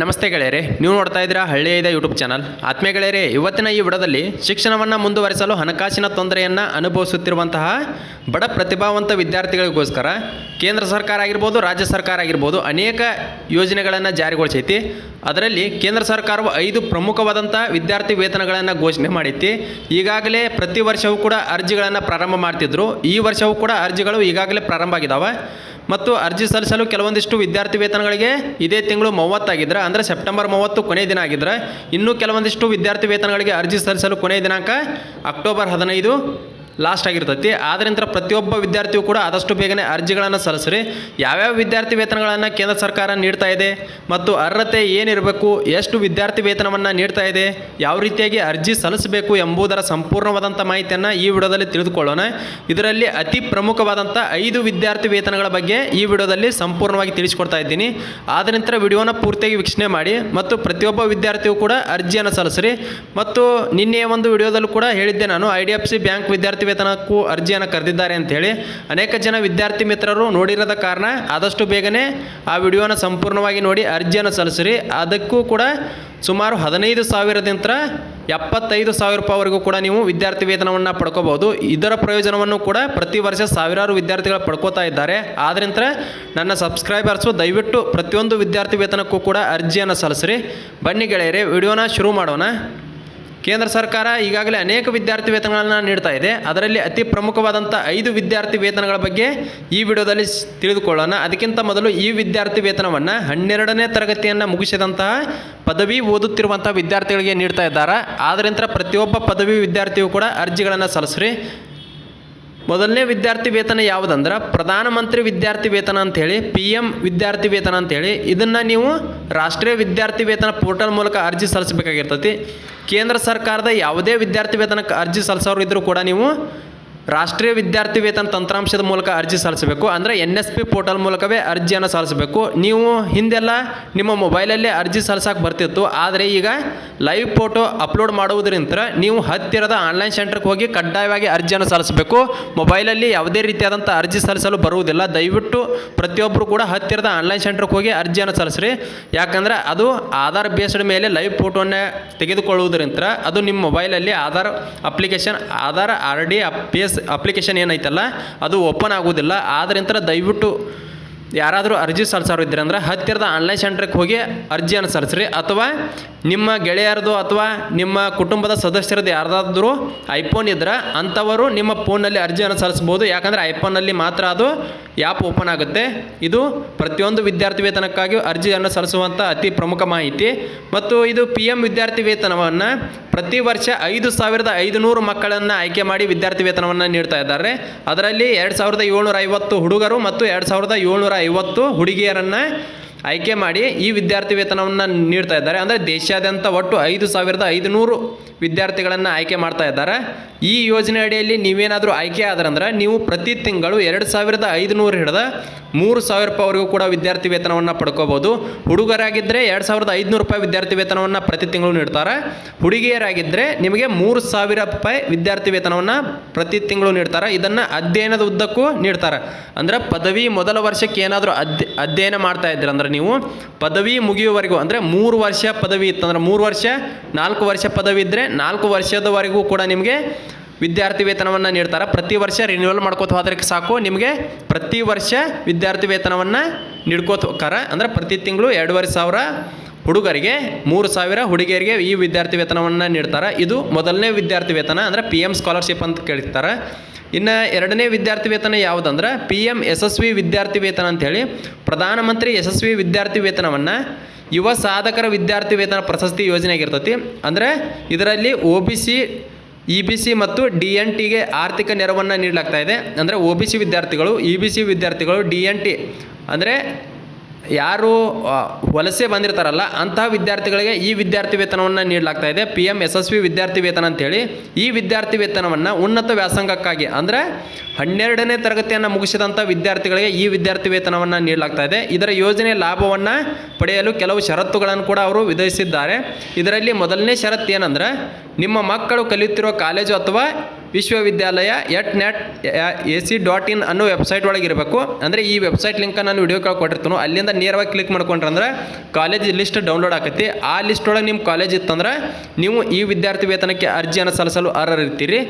ನಮಸ್ತೆ ಗೆಳೆಯರೆ, ನೀವು ನೋಡ್ತಾ ಇದ್ದೀರಾ ಹಳ್ಳಿಯದ ಯೂಟ್ಯೂಬ್ ಚಾನಲ್ ಆತ್ಮೀಯ ಗೆಳೆಯರೆ, ಇವತ್ತಿನ ಈ ವಿಡದಲ್ಲಿ ಶಿಕ್ಷಣವನ್ನು ಮುಂದುವರಿಸಲು ಹಣಕಾಸಿನ ತೊಂದರೆಯನ್ನು ಅನುಭವಿಸುತ್ತಿರುವಂತಹ ಬಡ ಪ್ರತಿಭಾವಂತ ವಿದ್ಯಾರ್ಥಿಗಳಿಗೋಸ್ಕರ ಕೇಂದ್ರ ಸರ್ಕಾರ ಆಗಿರ್ಬೋದು, ರಾಜ್ಯ ಸರ್ಕಾರ ಆಗಿರ್ಬೋದು, ಅನೇಕ ಯೋಜನೆಗಳನ್ನು ಜಾರಿಗೊಳಿಸೈತಿ. ಅದರಲ್ಲಿ ಕೇಂದ್ರ ಸರ್ಕಾರವು ಐದು ಪ್ರಮುಖವಾದಂಥ ವಿದ್ಯಾರ್ಥಿ ವೇತನಗಳನ್ನು ಘೋಷಣೆ ಮಾಡೈತಿ. ಈಗಾಗಲೇ ಪ್ರತಿ ವರ್ಷವೂ ಕೂಡ ಅರ್ಜಿಗಳನ್ನು ಪ್ರಾರಂಭ ಮಾಡ್ತಿದ್ರು. ಈ ವರ್ಷವೂ ಕೂಡ ಅರ್ಜಿಗಳು ಈಗಾಗಲೇ ಪ್ರಾರಂಭ ಆಗಿದ್ದಾವೆ ಮತ್ತು ಅರ್ಜಿ ಸಲ್ಲಿಸಲು ಕೆಲವೊಂದಿಷ್ಟು ವಿದ್ಯಾರ್ಥಿ ವೇತನಗಳಿಗೆ ಇದೇ ತಿಂಗಳು ಮೂವತ್ತಾಗಿದ್ರೆ ಅಂದರೆ ಸೆಪ್ಟೆಂಬರ್ ಮೂವತ್ತು ಕೊನೆಯ ದಿನ ಆಗಿದ್ರೆ, ಇನ್ನೂ ಕೆಲವೊಂದಿಷ್ಟು ವಿದ್ಯಾರ್ಥಿ ವೇತನಗಳಿಗೆ ಅರ್ಜಿ ಸಲ್ಲಿಸಲು ಕೊನೆಯ ದಿನಾಂಕ ಅಕ್ಟೋಬರ್ ಹದಿನೈದು. ಲಾಸ್ಟ್ ಆಗಿರ್ತೈತಿ. ನಂತರ ಪ್ರತಿಯೊಬ್ಬ ವಿದ್ಯಾರ್ಥಿಯು ಕೂಡ ಆದಷ್ಟು ಬೇಗನೆ ಅರ್ಜಿಗಳನ್ನು ಸಲ್ಲಿಸ್ರಿ. ಯಾವ್ಯಾವ ವಿದ್ಯಾರ್ಥಿ ವೇತನಗಳನ್ನು ಕೇಂದ್ರ ಸರ್ಕಾರ ನೀಡ್ತಾ ಇದೆ ಮತ್ತು ಅರ್ಹತೆ ಏನಿರಬೇಕು, ಎಷ್ಟು ವಿದ್ಯಾರ್ಥಿ ವೇತನವನ್ನು ನೀಡ್ತಾ ಇದೆ, ಯಾವ ರೀತಿಯಾಗಿ ಅರ್ಜಿ ಸಲ್ಲಿಸಬೇಕು ಎಂಬುದರ ಸಂಪೂರ್ಣವಾದಂಥ ಮಾಹಿತಿಯನ್ನು ಈ ವಿಡಿಯೋದಲ್ಲಿ ತಿಳಿದುಕೊಳ್ಳೋಣ. ಇದರಲ್ಲಿ ಅತಿ ಪ್ರಮುಖವಾದಂಥ ಐದು ವಿದ್ಯಾರ್ಥಿ ವೇತನಗಳ ಬಗ್ಗೆ ಈ ವಿಡಿಯೋದಲ್ಲಿ ಸಂಪೂರ್ಣವಾಗಿ ತಿಳಿಸಿಕೊಡ್ತಾ ಇದ್ದೀನಿ. ಆದ ನಂತರ ವಿಡಿಯೋನ ಪೂರ್ತಿಯಾಗಿ ವೀಕ್ಷಣೆ ಮಾಡಿ ಮತ್ತು ಪ್ರತಿಯೊಬ್ಬ ವಿದ್ಯಾರ್ಥಿಯು ಕೂಡ ಅರ್ಜಿಯನ್ನು ಸಲ್ಲಿಸ್ರಿ. ಮತ್ತು ನಿನ್ನೆಯ ಒಂದು ವಿಡಿಯೋದಲ್ಲೂ ಕೂಡ ಹೇಳಿದ್ದೆ ನಾನು, ಐ ಬ್ಯಾಂಕ್ ವಿದ್ಯಾರ್ಥಿ ವೇತನಕ್ಕೂ ಅರ್ಜಿಯನ್ನು ಕರೆದಿದ್ದಾರೆ ಅಂತೇಳಿ ಅನೇಕ ಜನ ವಿದ್ಯಾರ್ಥಿ ಮಿತ್ರರು ನೋಡಿರದ ಕಾರಣ ಆದಷ್ಟು ಬೇಗನೆ ಆ ವಿಡಿಯೋನ ಸಂಪೂರ್ಣವಾಗಿ ನೋಡಿ ಅರ್ಜಿಯನ್ನು ಸಲ್ಲಿಸಿರಿ. ಅದಕ್ಕೂ ಕೂಡ ಸುಮಾರು ಹದಿನೈದು ಸಾವಿರದಿಂದ ಎಪ್ಪತ್ತೈದು ಸಾವಿರ ರೂಪಾಯಿವರೆಗೂ ಕೂಡ ನೀವು ವಿದ್ಯಾರ್ಥಿ ವೇತನವನ್ನು ಪಡ್ಕೋಬಹುದು. ಇದರ ಪ್ರಯೋಜನವನ್ನು ಕೂಡ ಪ್ರತಿ ವರ್ಷ ಸಾವಿರಾರು ವಿದ್ಯಾರ್ಥಿಗಳು ಪಡ್ಕೋತಾ ಇದ್ದಾರೆ. ಆದ್ದರಿಂದ ನನ್ನ ಸಬ್ಸ್ಕ್ರೈಬರ್ಸು ದಯವಿಟ್ಟು ಪ್ರತಿಯೊಂದು ವಿದ್ಯಾರ್ಥಿ ವೇತನಕ್ಕೂ ಕೂಡ ಅರ್ಜಿಯನ್ನು ಸಲ್ಲಿಸ್ರಿ. ಬನ್ನಿ ಗೆಳೆಯರೆ, ವಿಡಿಯೋನ ಶುರು ಮಾಡೋಣ. ಕೇಂದ್ರ ಸರ್ಕಾರ ಈಗಾಗಲೇ ಅನೇಕ ವಿದ್ಯಾರ್ಥಿ ವೇತನಗಳನ್ನು ನೀಡ್ತಾ ಇದೆ. ಅದರಲ್ಲಿ ಅತಿ ಪ್ರಮುಖವಾದಂಥ ಐದು ವಿದ್ಯಾರ್ಥಿ ವೇತನಗಳ ಬಗ್ಗೆ ಈ ವಿಡಿಯೋದಲ್ಲಿ ತಿಳಿದುಕೊಳ್ಳೋಣ. ಅದಕ್ಕಿಂತ ಮೊದಲು ಈ ವಿದ್ಯಾರ್ಥಿ ವೇತನವನ್ನು ಹನ್ನೆರಡನೇ ತರಗತಿಯನ್ನು ಮುಗಿಸಿದಂತಹ ಪದವಿ ಓದುತ್ತಿರುವಂಥ ವಿದ್ಯಾರ್ಥಿಗಳಿಗೆ ನೀಡ್ತಾ ಇದ್ದಾರೆ. ಆದ್ದರಿಂದ ಪ್ರತಿಯೊಬ್ಬ ಪದವಿ ವಿದ್ಯಾರ್ಥಿಯು ಕೂಡ ಅರ್ಜಿಗಳನ್ನು ಸಲ್ಲಿಸ್ರಿ. ಮೊದಲನೇ ವಿದ್ಯಾರ್ಥಿ ವೇತನ ಯಾವುದಂದ್ರೆ ಪ್ರಧಾನಮಂತ್ರಿ ವಿದ್ಯಾರ್ಥಿ ವೇತನ ಅಂಥೇಳಿ ಪಿ ಎಂ ವಿದ್ಯಾರ್ಥಿ ವೇತನ ಅಂಥೇಳಿ, ಇದನ್ನು ನೀವು ರಾಷ್ಟ್ರೀಯ ವಿದ್ಯಾರ್ಥಿ ವೇತನ ಪೋರ್ಟಲ್ ಮೂಲಕ ಅರ್ಜಿ ಸಲ್ಲಿಸಬೇಕಾಗಿರ್ತೈತಿ. ಕೇಂದ್ರ ಸರ್ಕಾರದ ಯಾವುದೇ ವಿದ್ಯಾರ್ಥಿ ವೇತನಕ್ಕೆ ಅರ್ಜಿ ಸಲ್ಲಿಸೋರು ಇದ್ದರೂ ಕೂಡ ನೀವು ರಾಷ್ಟ್ರೀಯ ವಿದ್ಯಾರ್ಥಿ ವೇತನ ತಂತ್ರಾಂಶದ ಮೂಲಕ ಅರ್ಜಿ ಸಲ್ಲಿಸಬೇಕು ಅಂದರೆ ಎನ್ ಎಸ್ ಪಿ ಪೋರ್ಟಲ್ ಮೂಲಕವೇ ಅರ್ಜಿಯನ್ನು ಸಲ್ಲಿಸಬೇಕು. ನೀವು ಹಿಂದೆಲ್ಲ ನಿಮ್ಮ ಮೊಬೈಲಲ್ಲೇ ಅರ್ಜಿ ಸಲ್ಲಿಸಕ್ಕೆ ಬರ್ತಿತ್ತು, ಆದರೆ ಈಗ ಲೈವ್ ಫೋಟೋ ಅಪ್ಲೋಡ್ ಮಾಡುವುದರಿಂದ ನೀವು ಹತ್ತಿರದ ಆನ್ಲೈನ್ ಸೆಂಟರ್ಗೆ ಹೋಗಿ ಕಡ್ಡಾಯವಾಗಿ ಅರ್ಜಿಯನ್ನು ಸಲ್ಲಿಸಬೇಕು. ಮೊಬೈಲಲ್ಲಿ ಯಾವುದೇ ರೀತಿಯಾದಂಥ ಅರ್ಜಿ ಸಲ್ಲಿಸಲು ಬರುವುದಿಲ್ಲ. ದಯವಿಟ್ಟು ಪ್ರತಿಯೊಬ್ಬರು ಕೂಡ ಹತ್ತಿರದ ಆನ್ಲೈನ್ ಸೆಂಟರ್ಗೆ ಹೋಗಿ ಅರ್ಜಿಯನ್ನು ಸಲ್ಲಿಸ್ರಿ. ಯಾಕಂದರೆ ಅದು ಆಧಾರ್ ಬೇಸ್ಡ್ ಮೇಲೆ ಲೈವ್ ಫೋಟೋನ ತೆಗೆದುಕೊಳ್ಳುವುದರಿಂದ ಅದು ನಿಮ್ಮ ಮೊಬೈಲಲ್ಲಿ Aadhaar application, Aadhaar R D base application ಏನೈತಲ್ಲ ಅದು ಓಪನ್ ಆಗೋದಿಲ್ಲ. ಆದ್ರಿಂತ ದಯವಿಟ್ಟು ಯಾರಾದರೂ ಅರ್ಜಿ ಸಲ್ಲಿಸೋರು ಇದ್ದರೆ ಅಂದ್ರೆ ಹತ್ತಿರದ ಆನ್ಲೈನ್ ಸೆಂಟ್ರಿಗೆ ಹೋಗಿ ಅರ್ಜಿಯನ್ನು ಸಲ್ಲಿಸ್ರಿ ಅಥವಾ ನಿಮ್ಮ ಗೆಳೆಯರದು ಅಥವಾ ನಿಮ್ಮ ಕುಟುಂಬದ ಸದಸ್ಯರದ್ದು ಯಾರ್ದಾದ್ರೂ ಐಫೋನ್ ಇದ್ದರೆ ಅಂಥವರು ನಿಮ್ಮ ಫೋನಲ್ಲಿ ಅರ್ಜಿಯನ್ನು ಸಲ್ಲಿಸ್ಬೋದು ಯಾಕಂದರೆ ಐಫೋನಲ್ಲಿ ಮಾತ್ರ ಅದು ಆ್ಯಪ್ ಓಪನ್ ಆಗುತ್ತೆ. ಇದು ಪ್ರತಿಯೊಂದು ವಿದ್ಯಾರ್ಥಿ ವೇತನಕ್ಕಾಗಿ ಅರ್ಜಿಯನ್ನು ಸಲ್ಲಿಸುವಂಥ ಅತಿ ಪ್ರಮುಖ ಮಾಹಿತಿ. ಮತ್ತು ಇದು ಪಿ ಎಂ ವಿದ್ಯಾರ್ಥಿ ವೇತನವನ್ನು ಪ್ರತಿ ವರ್ಷ ಐದು ಸಾವಿರದ ಐದುನೂರು ಮಕ್ಕಳನ್ನು ಆಯ್ಕೆ ಮಾಡಿ ವಿದ್ಯಾರ್ಥಿ ವೇತನವನ್ನು ನೀಡ್ತಾ ಇದ್ದಾರೆ. ಅದರಲ್ಲಿ ಎರಡು ಸಾವಿರದ ಏಳ್ನೂರ ಐವತ್ತು ಹುಡುಗರು ಮತ್ತು ಎರಡು ಸಾವಿರದ ಏಳ್ನೂರ ಐವತ್ತು ಹುಡುಗಿಯರನ್ನು ಆಯ್ಕೆ ಮಾಡಿ ಈ ವಿದ್ಯಾರ್ಥಿ ವೇತನವನ್ನು ನೀಡ್ತಾ ಇದ್ದಾರೆ. ಅಂದರೆ ದೇಶಾದ್ಯಂತ ಒಟ್ಟು ಐದು ಸಾವಿರದ ಐದುನೂರು ವಿದ್ಯಾರ್ಥಿಗಳನ್ನು ಆಯ್ಕೆ ಮಾಡ್ತಾ ಇದ್ದಾರೆ. ಈ ಯೋಜನೆ ಅಡಿಯಲ್ಲಿ ನೀವೇನಾದರೂ ಆಯ್ಕೆ ಆದ್ರಂದ್ರೆ ನೀವು ಪ್ರತಿ ತಿಂಗಳು ಎರಡು ಸಾವಿರದ ಐದುನೂರು ಹಿಡಿದ ಮೂರು ಸಾವಿರ ರೂಪಾಯಿವರೆಗೂ ಕೂಡ ವಿದ್ಯಾರ್ಥಿ ವೇತನವನ್ನು ಪಡ್ಕೋಬೋದು ಹುಡುಗರಾಗಿದ್ದರೆ ಎರಡು ಸಾವಿರದ ಐದುನೂರು ರೂಪಾಯಿ ವಿದ್ಯಾರ್ಥಿ ವೇತನವನ್ನು ಪ್ರತಿ ತಿಂಗಳು ನೀಡ್ತಾರೆ. ಹುಡುಗಿಯರಾಗಿದ್ದರೆ ನಿಮಗೆ ಮೂರು ಸಾವಿರ ರೂಪಾಯಿ ವಿದ್ಯಾರ್ಥಿ ವೇತನವನ್ನು ಪ್ರತಿ ತಿಂಗಳು ನೀಡ್ತಾರೆ. ಇದನ್ನು ಅಧ್ಯಯನದ ಉದ್ದಕ್ಕೂ ನೀಡ್ತಾರೆ. ಅಂದರೆ ಪದವಿ ಮೊದಲ ವರ್ಷಕ್ಕೆ ಏನಾದರೂ ಅಧ್ಯ ಅಧ್ಯಯನ ಮಾಡ್ತಾ ಇದ್ರೆ ಅಂದ್ರೆ ನೀವು ಪದವಿ ಮುಗಿಯುವವರೆಗೂ, ಅಂದರೆ ಮೂರು ವರ್ಷ ಪದವಿ ಇತ್ತಂದ್ರೆ ಮೂರು ವರ್ಷ, ನಾಲ್ಕು ವರ್ಷ ಪದವಿ ಇದ್ದರೆ ನಾಲ್ಕು ವರ್ಷದವರೆಗೂ ಕೂಡ ನಿಮಗೆ ವಿದ್ಯಾರ್ಥಿ ವೇತನವನ್ನು ನೀಡ್ತಾರೆ. ಪ್ರತಿ ವರ್ಷ ರಿನ್ಯೂವಲ್ ಮಾಡ್ಕೋತ ಹೋದ್ರೆ ಸಾಕು, ನಿಮಗೆ ಪ್ರತಿ ವರ್ಷ ವಿದ್ಯಾರ್ಥಿ ವೇತನವನ್ನು ನೀಡ್ಕೋತ ಹೋಗ್ತಾರೆ. ಅಂದರೆ ಪ್ರತಿ ತಿಂಗಳು ಎರಡೂವರೆ ಸಾವಿರ ಹುಡುಗರಿಗೆ ಮೂರು ಸಾವಿರ, ಹುಡುಗಿಯರಿಗೆ ಈ ವಿದ್ಯಾರ್ಥಿ ವೇತನವನ್ನು ನೀಡ್ತಾರೆ. ಇದು ಮೊದಲನೇ ವಿದ್ಯಾರ್ಥಿ ವೇತನ ಅಂದರೆ ಪಿ ಎಂ ಸ್ಕಾಲರ್ಶಿಪ್ ಅಂತ ಕೇಳ್ತಾರೆ. ಇನ್ನು ಎರಡನೇ ವಿದ್ಯಾರ್ಥಿ ವೇತನ ಯಾವುದಂದ್ರೆ ಪಿ ಎಂ ಯಶಸ್ವಿ ವಿದ್ಯಾರ್ಥಿ ವೇತನ ಅಂಥೇಳಿ ಪ್ರಧಾನಮಂತ್ರಿ ಯಶಸ್ವಿ ವಿದ್ಯಾರ್ಥಿ ವೇತನವನ್ನು ಯುವ ಸಾಧಕರ ವಿದ್ಯಾರ್ಥಿ ವೇತನ ಪ್ರಶಸ್ತಿ ಯೋಜನೆ ಆಗಿರ್ತೈತಿ ಅಂದರೆ ಇದರಲ್ಲಿ O B C E B C ಮತ್ತು ಡಿ ಎನ್ ಟಿಗೆ ಆರ್ಥಿಕ ನೆರವನ್ನು ನೀಡಲಾಗ್ತಾ ಇದೆ. ಅಂದರೆ ಒ ಬಿ ಸಿ ವಿದ್ಯಾರ್ಥಿಗಳು ಇ ಬಿ ಸಿ ವಿದ್ಯಾರ್ಥಿಗಳು ಡಿ ಎನ್ ಟಿ ಅಂದರೆ ಯಾರು ವಲಸೆ ಬಂದಿರ್ತಾರಲ್ಲ, ಅಂತಹ ವಿದ್ಯಾರ್ಥಿಗಳಿಗೆ ಈ ವಿದ್ಯಾರ್ಥಿ ವೇತನವನ್ನು ನೀಡಲಾಗ್ತಾ ಇದೆ. ಪಿ ಎಂ ಯಶಸ್ವಿ ವಿದ್ಯಾರ್ಥಿ ವೇತನ ಅಂತೇಳಿ. ಈ ವಿದ್ಯಾರ್ಥಿ ವೇತನವನ್ನು ಉನ್ನತ ವ್ಯಾಸಂಗಕ್ಕಾಗಿ, ಅಂದರೆ ಹನ್ನೆರಡನೇ ತರಗತಿಯನ್ನು ಮುಗಿಸಿದಂಥ ವಿದ್ಯಾರ್ಥಿಗಳಿಗೆ ಈ ವಿದ್ಯಾರ್ಥಿ ವೇತನವನ್ನು ನೀಡಲಾಗ್ತಾ ಇದೆ. ಇದರ ಯೋಜನೆ ಲಾಭವನ್ನು ಪಡೆಯಲು ಕೆಲವು ಷರತ್ತುಗಳನ್ನು ಕೂಡ ಅವರು ವಿಧಿಸಿದ್ದಾರೆ. ಇದರಲ್ಲಿ ಮೊದಲನೇ ಷರತ್ತು ಏನಂದ್ರೆ, ನಿಮ್ಮ ಮಕ್ಕಳು ಕಲಿಯುತ್ತಿರುವ ಕಾಲೇಜು ಅಥವಾ ವಿಶ್ವವಿದ್ಯಾಲಯ at net, A C dot in ಅನ್ನೋ ವೆಬ್ಸೈಟ್ ಒಳಗೆ ಇರಬೇಕು ಅಂದರೆ ಈ ವೆಬ್ಸೈಟ್ ಲಿಂಕ್ ನಾನು ವಿಡಿಯೋ ಕಾಲ್ ಕೊಟ್ಟಿರ್ತೀನಿ. ಅಲ್ಲಿಂದ ನೇರವಾಗಿ ಕ್ಲಿಕ್ ಮಾಡ್ಕೊಂಡ್ರೆ ಅಂದ್ರೆ ಕಾಲೇಜ್ ಲಿಸ್ಟ್ ಡೌನ್ಲೋಡ್ ಆಕತಿ. ಆ ಲಿಸ್ಟ್ ಒಳಗೆ ನಿಮ್ಮ ಕಾಲೇಜ್ ಇತ್ತಂದ್ರೆ ನೀವು ಈ ವಿದ್ಯಾರ್ಥಿ ವೇತನಕ್ಕೆ ಅರ್ಜಿಯನ್ನು ಸಲ್ಲಿಸಲು ಅರ್ಹರಿರ್ತೀರಿ.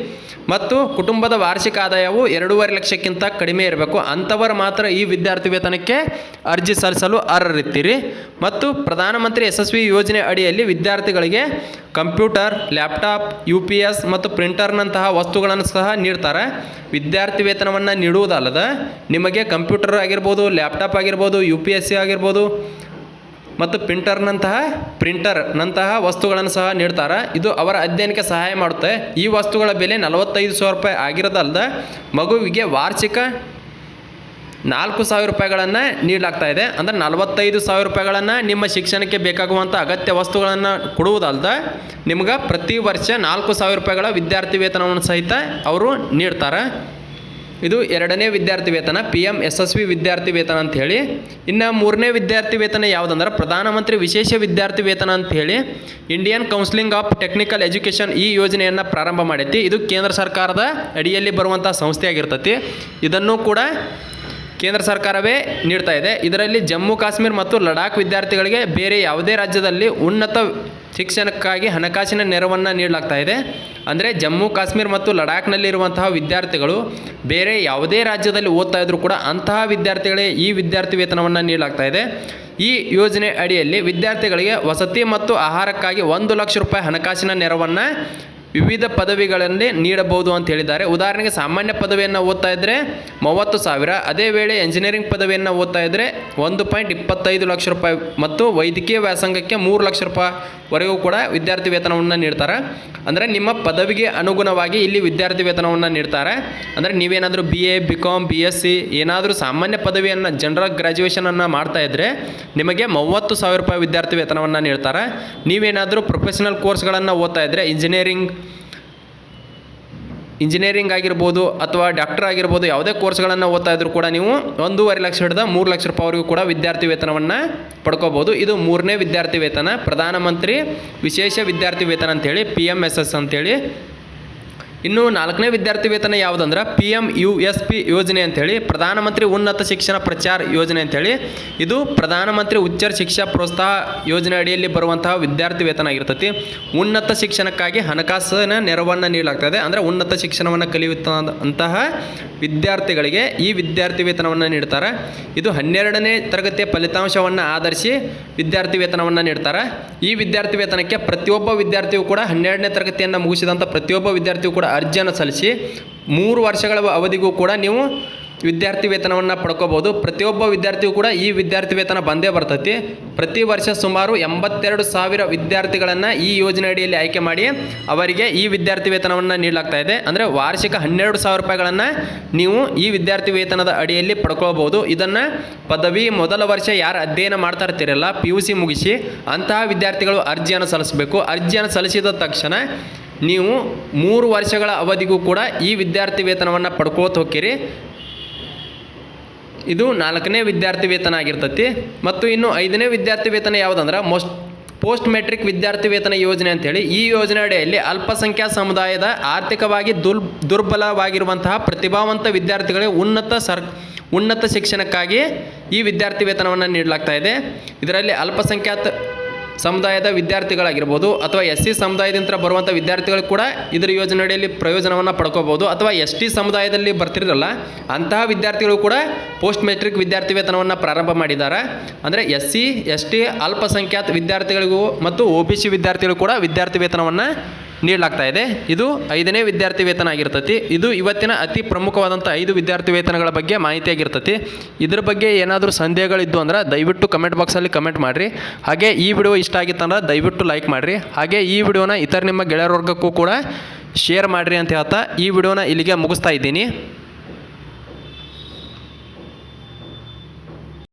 ಮತ್ತು ಕುಟುಂಬದ ವಾರ್ಷಿಕ ಆದಾಯವು ಎರಡೂವರೆ ಲಕ್ಷಕ್ಕಿಂತ ಕಡಿಮೆ ಇರಬೇಕು. ಅಂಥವರು ಮಾತ್ರ ಈ ವಿದ್ಯಾರ್ಥಿ ವೇತನಕ್ಕೆ ಅರ್ಜಿ ಸಲ್ಲಿಸಲು ಅರ್ಹರಿರ್ತೀರಿ. ಮತ್ತು ಪ್ರಧಾನಮಂತ್ರಿ ಯಶಸ್ವಿ ಯೋಜನೆ ಅಡಿಯಲ್ಲಿ ವಿದ್ಯಾರ್ಥಿಗಳಿಗೆ computer, laptop U P S ಮತ್ತು ಪ್ರಿಂಟರ್ನಂತಹ ವಸ್ತುಗಳನ್ನು ಸಹ ನೀಡ್ತಾರೆ. ವಿದ್ಯಾರ್ಥಿ ವೇತನವನ್ನು ನೀಡುವುದಲ್ಲದ ನಿಮಗೆ ಕಂಪ್ಯೂಟರ್ ಆಗಿರ್ಬೋದು, ಲ್ಯಾಪ್ಟಾಪ್ ಆಗಿರ್ಬೋದು, ಯು ಪಿ ಎಸ್ ಸಿ ಆಗಿರ್ಬೋದು ಮತ್ತು ಪ್ರಿಂಟರ್ನಂತಹ ಪ್ರಿಂಟರ್ನಂತಹ ವಸ್ತುಗಳನ್ನು ಸಹ ನೀಡ್ತಾರೆ. ಇದು ಅವರ ಅಧ್ಯಯನಕ್ಕೆ ಸಹಾಯ ಮಾಡುತ್ತೆ. ಈ ವಸ್ತುಗಳ ಬೆಲೆ ನಲವತ್ತೈದು ಸಾವಿರ ರೂಪಾಯಿ ಆಗಿರೋದಲ್ಲದೆ ಮಗುವಿಗೆ ವಾರ್ಷಿಕ ನಾಲ್ಕು ಸಾವಿರ ರೂಪಾಯಿಗಳನ್ನು ನೀಡಲಾಗ್ತಾ ಇದೆ. ಅಂದರೆ ನಲವತ್ತೈದು ಸಾವಿರ ರೂಪಾಯಿಗಳನ್ನು ನಿಮ್ಮ ಶಿಕ್ಷಣಕ್ಕೆ ಬೇಕಾಗುವಂಥ ಅಗತ್ಯ ವಸ್ತುಗಳನ್ನು ಕೊಡುವುದಲ್ಲದೆ ನಿಮ್ಗೆ ಪ್ರತಿ ವರ್ಷ ನಾಲ್ಕು ಸಾವಿರ ರೂಪಾಯಿಗಳ ವಿದ್ಯಾರ್ಥಿ ವೇತನವನ್ನು ಸಹಿತ ಅವರು ನೀಡ್ತಾರೆ. ಇದು ಎರಡನೇ ವಿದ್ಯಾರ್ಥಿ ವೇತನ ಪಿ ಎಂ ಯಶಸ್ವಿ ವಿದ್ಯಾರ್ಥಿ ವೇತನ ಅಂತ ಹೇಳಿ. ಇನ್ನು ಮೂರನೇ ವಿದ್ಯಾರ್ಥಿ ವೇತನ ಯಾವುದಂದ್ರೆ ಪ್ರಧಾನಮಂತ್ರಿ ವಿಶೇಷ ವಿದ್ಯಾರ್ಥಿ ವೇತನ ಅಂತ ಹೇಳಿ Indian counselling of technical education ಈ ಯೋಜನೆಯನ್ನು ಪ್ರಾರಂಭ ಮಾಡೈತಿ. ಇದು ಕೇಂದ್ರ ಸರ್ಕಾರದ ಅಡಿಯಲ್ಲಿ ಬರುವಂಥ ಸಂಸ್ಥೆಯಾಗಿರ್ತತಿ. ಇದನ್ನು ಕೂಡ ಕೇಂದ್ರ ಸರ್ಕಾರವೇ ನೀಡ್ತಾ ಇದೆ. ಇದರಲ್ಲಿ ಜಮ್ಮು, ಕಾಶ್ಮೀರ ಮತ್ತು ಲಡಾಖ್ ವಿದ್ಯಾರ್ಥಿಗಳಿಗೆ ಬೇರೆ ಯಾವುದೇ ರಾಜ್ಯದಲ್ಲಿ ಉನ್ನತ ಶಿಕ್ಷಣಕ್ಕಾಗಿ ಹಣಕಾಸಿನ ನೆರವನ್ನು ನೀಡಲಾಗ್ತಾ ಇದೆ. ಅಂದರೆ ಜಮ್ಮು, ಕಾಶ್ಮೀರ ಮತ್ತು ಲಡಾಖ್ನಲ್ಲಿರುವಂತಹ ವಿದ್ಯಾರ್ಥಿಗಳು ಬೇರೆ ಯಾವುದೇ ರಾಜ್ಯದಲ್ಲಿ ಓದ್ತಾ ಇದ್ದರೂ ಕೂಡ ಅಂತಹ ವಿದ್ಯಾರ್ಥಿಗಳೇ ಈ ವಿದ್ಯಾರ್ಥಿ ವೇತನವನ್ನು ನೀಡಲಾಗ್ತಾ ಇದೆ. ಈ ಯೋಜನೆ ಅಡಿಯಲ್ಲಿ ವಿದ್ಯಾರ್ಥಿಗಳಿಗೆ ವಸತಿ ಮತ್ತು ಆಹಾರಕ್ಕಾಗಿ ಒಂದು ಲಕ್ಷ ರೂಪಾಯಿ ಹಣಕಾಸಿನ ನೆರವನ್ನು ವಿವಿಧ ಪದವಿಗಳಲ್ಲಿ ನೀಡಬಹುದು ಅಂತ ಹೇಳಿದ್ದಾರೆ. ಉದಾಹರಣೆಗೆ ಸಾಮಾನ್ಯ ಪದವಿಯನ್ನು ಓದ್ತಾ ಇದ್ದರೆ ಮೂವತ್ತು ಸಾವಿರ, ಅದೇ ವೇಳೆ ಎಂಜಿನಿಯರಿಂಗ್ ಪದವಿಯನ್ನು ಓದ್ತಾ ಇದ್ದರೆ ಒಂದು ಪಾಯಿಂಟ್ ಇಪ್ಪತ್ತೈದು ಲಕ್ಷ ರೂಪಾಯಿ ಮತ್ತು ವೈದ್ಯಕೀಯ ವ್ಯಾಸಂಗಕ್ಕೆ ಮೂರು ಲಕ್ಷ ರೂಪಾಯಿವರೆಗೂ ಕೂಡ ವಿದ್ಯಾರ್ಥಿ ವೇತನವನ್ನು ನೀಡ್ತಾರೆ. ಅಂದರೆ ನಿಮ್ಮ ಪದವಿಗೆ ಅನುಗುಣವಾಗಿ ಇಲ್ಲಿ ವಿದ್ಯಾರ್ಥಿ ವೇತನವನ್ನು ನೀಡ್ತಾರೆ. ಅಂದರೆ ನೀವೇನಾದರೂ B A B com B S C ಏನಾದರೂ ಸಾಮಾನ್ಯ ಪದವಿಯನ್ನು ಜನರಲ್ ಗ್ರ್ಯಾಜುಯೇಷನನ್ನು ಮಾಡ್ತಾ ಇದ್ದರೆ ನಿಮಗೆ ಮೂವತ್ತು ಸಾವಿರ ರೂಪಾಯಿ ವಿದ್ಯಾರ್ಥಿ ವೇತನವನ್ನು ನೀಡ್ತಾರೆ. ನೀವೇನಾದರೂ ಪ್ರೊಫೆಷನಲ್ ಕೋರ್ಸ್ಗಳನ್ನು ಓದ್ತಾ ಇದ್ದರೆ ಇಂಜಿನಿಯರಿಂಗ್ ಇಂಜಿನಿಯರಿಂಗ್ ಆಗಿರ್ಬೋದು ಅಥವಾ ಡಾಕ್ಟರ್ ಆಗಿರ್ಬೋದು ಯಾವುದೇ ಕೋರ್ಸ್ಗಳನ್ನು ಓದ್ತಾ ಇದ್ರೂ ಕೂಡ ನೀವು ಒಂದೂವರೆ ಲಕ್ಷ ಹಿಡಿದ ಮೂರು ಲಕ್ಷ ರೂಪಾಯಿವರೆಗೂ ಕೂಡ ವಿದ್ಯಾರ್ಥಿ ವೇತನವನ್ನು ಪಡ್ಕೋಬೋದು. ಇದು ಮೂರನೇ ವಿದ್ಯಾರ್ಥಿ ವೇತನ. ಪ್ರಧಾನಮಂತ್ರಿ ವಿಶೇಷ ವಿದ್ಯಾರ್ಥಿ ವೇತನ ಅಂತೇಳಿ ಪಿ ಎಂ ಎಸ್ ಎಸ್ ಅಂತೇಳಿ ಇನ್ನು ನಾಲ್ಕನೇ ವಿದ್ಯಾರ್ಥಿ ವೇತನ ಯಾವುದಂದ್ರೆ P M U S P ಯೋಜನೆ ಅಂತೇಳಿ, ಪ್ರಧಾನಮಂತ್ರಿ ಉನ್ನತ ಶಿಕ್ಷಣ ಪ್ರಚಾರ ಯೋಜನೆ ಅಂತೇಳಿ. ಇದು ಪ್ರಧಾನಮಂತ್ರಿ ಉಚ್ಚ ಶಿಕ್ಷಾ ಪ್ರೋತ್ಸಾಹ ಯೋಜನೆ ಅಡಿಯಲ್ಲಿ ಬರುವಂತಹ ವಿದ್ಯಾರ್ಥಿ ವೇತನ ಆಗಿರ್ತೈತಿ. ಉನ್ನತ ಶಿಕ್ಷಣಕ್ಕಾಗಿ ಹಣಕಾಸಿನ ನೆರವನ್ನು ನೀಡಲಾಗ್ತದೆ. ಅಂದರೆ ಉನ್ನತ ಶಿಕ್ಷಣವನ್ನು ಕಲಿಯುತ್ತ ಅಂತಹ ವಿದ್ಯಾರ್ಥಿಗಳಿಗೆ ಈ ವಿದ್ಯಾರ್ಥಿ ವೇತನವನ್ನು ನೀಡ್ತಾರೆ. ಇದು ಹನ್ನೆರಡನೇ ತರಗತಿಯ ಫಲಿತಾಂಶವನ್ನು ಆಧರಿಸಿ ವಿದ್ಯಾರ್ಥಿ ವೇತನವನ್ನು ನೀಡ್ತಾರೆ. ಈ ವಿದ್ಯಾರ್ಥಿ ವೇತನಕ್ಕೆ ಪ್ರತಿಯೊಬ್ಬ ವಿದ್ಯಾರ್ಥಿಯು ಕೂಡ ಹನ್ನೆರಡನೇ ತರಗತಿಯನ್ನು ಮುಗಿಸಿದಂಥ ಪ್ರತಿಯೊಬ್ಬ ವಿದ್ಯಾರ್ಥಿಯು ಕೂಡ ಅರ್ಜಿಯನ್ನು ಸಲ್ಲಿಸಿ ಮೂರು ವರ್ಷಗಳ ಅವಧಿಗೂ ಕೂಡ ನೀವು ವಿದ್ಯಾರ್ಥಿ ವೇತನವನ್ನು ಪಡ್ಕೋಬೋದು. ಪ್ರತಿಯೊಬ್ಬ ವಿದ್ಯಾರ್ಥಿಯು ಕೂಡ ಈ ವಿದ್ಯಾರ್ಥಿ ವೇತನ ಬಂದೇ ಬರ್ತೈತಿ. ಪ್ರತಿ ವರ್ಷ ಸುಮಾರು ಎಂಬತ್ತೆರಡು ಸಾವಿರ ವಿದ್ಯಾರ್ಥಿಗಳನ್ನು ಈ ಯೋಜನೆ ಅಡಿಯಲ್ಲಿ ಆಯ್ಕೆ ಮಾಡಿ ಅವರಿಗೆ ಈ ವಿದ್ಯಾರ್ಥಿ ವೇತನವನ್ನು ನೀಡಲಾಗ್ತಾ ಇದೆ. ಅಂದರೆ ವಾರ್ಷಿಕ ಹನ್ನೆರಡು ಸಾವಿರ ರೂಪಾಯಿಗಳನ್ನು ನೀವು ಈ ವಿದ್ಯಾರ್ಥಿ ವೇತನದ ಅಡಿಯಲ್ಲಿ ಪಡ್ಕೊಳ್ಬೋದು ಇದನ್ನು ಪದವಿ ಮೊದಲ ವರ್ಷ ಯಾರು ಅಧ್ಯಯನ ಮಾಡ್ತಾ ಇರ್ತೀರಲ್ಲ ಪಿ ಯು ಸಿ ಮುಗಿಸಿ ಅಂತಹ ವಿದ್ಯಾರ್ಥಿಗಳು ಅರ್ಜಿಯನ್ನು ಸಲ್ಲಿಸಬೇಕು. ಅರ್ಜಿಯನ್ನು ಸಲ್ಲಿಸಿದ ತಕ್ಷಣ ನೀವು ಮೂರು ವರ್ಷಗಳ ಅವಧಿಗೂ ಕೂಡ ಈ ವಿದ್ಯಾರ್ಥಿ ವೇತನವನ್ನು ಪಡ್ಕೋತ ಹೋಗಿರಿ ಇದು ನಾಲ್ಕನೇ ವಿದ್ಯಾರ್ಥಿ ವೇತನ ಆಗಿರ್ತೈತಿ. ಮತ್ತು ಇನ್ನು ಐದನೇ ವಿದ್ಯಾರ್ಥಿ ವೇತನ ಯಾವುದಂದ್ರೆ ಮೋಸ್ಟ್ ಪೋಸ್ಟ್ ಮೆಟ್ರಿಕ್ ವಿದ್ಯಾರ್ಥಿ ವೇತನ ಯೋಜನೆ ಅಂತೇಳಿ ಈ ಯೋಜನೆ ಅಡಿಯಲ್ಲಿ ಅಲ್ಪಸಂಖ್ಯಾತ ಸಮುದಾಯದ ಆರ್ಥಿಕವಾಗಿ ದುರ್ ದುರ್ಬಲವಾಗಿರುವಂತಹ ಪ್ರತಿಭಾವಂತ ವಿದ್ಯಾರ್ಥಿಗಳಿಗೆ ಉನ್ನತ ಸರ್, ಉನ್ನತ ಶಿಕ್ಷಣಕ್ಕಾಗಿ ಈ ವಿದ್ಯಾರ್ಥಿ ವೇತನವನ್ನು ನೀಡಲಾಗ್ತಾ ಇದೆ. ಇದರಲ್ಲಿ ಅಲ್ಪಸಂಖ್ಯಾತ ಸಮುದಾಯದ ವಿದ್ಯಾರ್ಥಿಗಳಾಗಿರ್ಬೋದು ಅಥವಾ ಎಸ್ ಸಿ ಸಮುದಾಯದಿಂದ ಬರುವಂಥ ವಿದ್ಯಾರ್ಥಿಗಳು ಕೂಡ ಇದರ ಯೋಜನೆಯಲ್ಲಿ ಪ್ರಯೋಜನವನ್ನು ಪಡ್ಕೋಬೋದು ಅಥವಾ ಎಸ್ ಟಿ ಸಮುದಾಯದಲ್ಲಿ ಬರ್ತಿರಲ್ಲ, ಅಂತಹ ವಿದ್ಯಾರ್ಥಿಗಳು ಕೂಡ ಪೋಸ್ಟ್ ಮೆಟ್ರಿಕ್ ವಿದ್ಯಾರ್ಥಿ ವೇತನವನ್ನು ಪ್ರಾರಂಭ ಮಾಡಿದ್ದಾರೆ. ಅಂದರೆ ಎಸ್ ಸಿ ಎಸ್ ಟಿ ಅಲ್ಪಸಂಖ್ಯಾತ ವಿದ್ಯಾರ್ಥಿಗಳಿಗೂ ಮತ್ತು ಒ ಬಿ ಸಿ ವಿದ್ಯಾರ್ಥಿಗಳು ಕೂಡ ವಿದ್ಯಾರ್ಥಿ ವೇತನವನ್ನು ನೀಡಲಾಗ್ತಾ ಇದೆ. ಇದು ಐದನೇ ವಿದ್ಯಾರ್ಥಿ ವೇತನ ಆಗಿರ್ತತಿ. ಇದು ಇವತ್ತಿನ ಅತಿ ಪ್ರಮುಖವಾದಂಥ ಐದು ವಿದ್ಯಾರ್ಥಿ ವೇತನಗಳ ಬಗ್ಗೆ ಮಾಹಿತಿ ಆಗಿರ್ತೈತಿ. ಇದ್ರ ಬಗ್ಗೆ ಏನಾದರೂ ಸಂದೇಹಗಳಿದ್ದು ಅಂದ್ರೆ ದಯವಿಟ್ಟು ಕಮೆಂಟ್ ಬಾಕ್ಸಲ್ಲಿ ಕಮೆಂಟ್ ಮಾಡಿರಿ. ಹಾಗೆ ಈ ವಿಡಿಯೋ ಇಷ್ಟ ಆಗಿತ್ತಂದ್ರೆ ದಯವಿಟ್ಟು ಲೈಕ್ ಮಾಡಿರಿ. ಹಾಗೆ ಈ ವಿಡಿಯೋನ ಇತರ ನಿಮ್ಮ ಗೆಳೆಯರ ವರ್ಗಕ್ಕೂ ಕೂಡ ಶೇರ್ ಮಾಡಿರಿ ಅಂತ ಹೇಳ್ತಾ ಈ ವಿಡಿಯೋನ ಇಲ್ಲಿಗೆ ಮುಗಿಸ್ತಾ ಇದ್ದೀನಿ.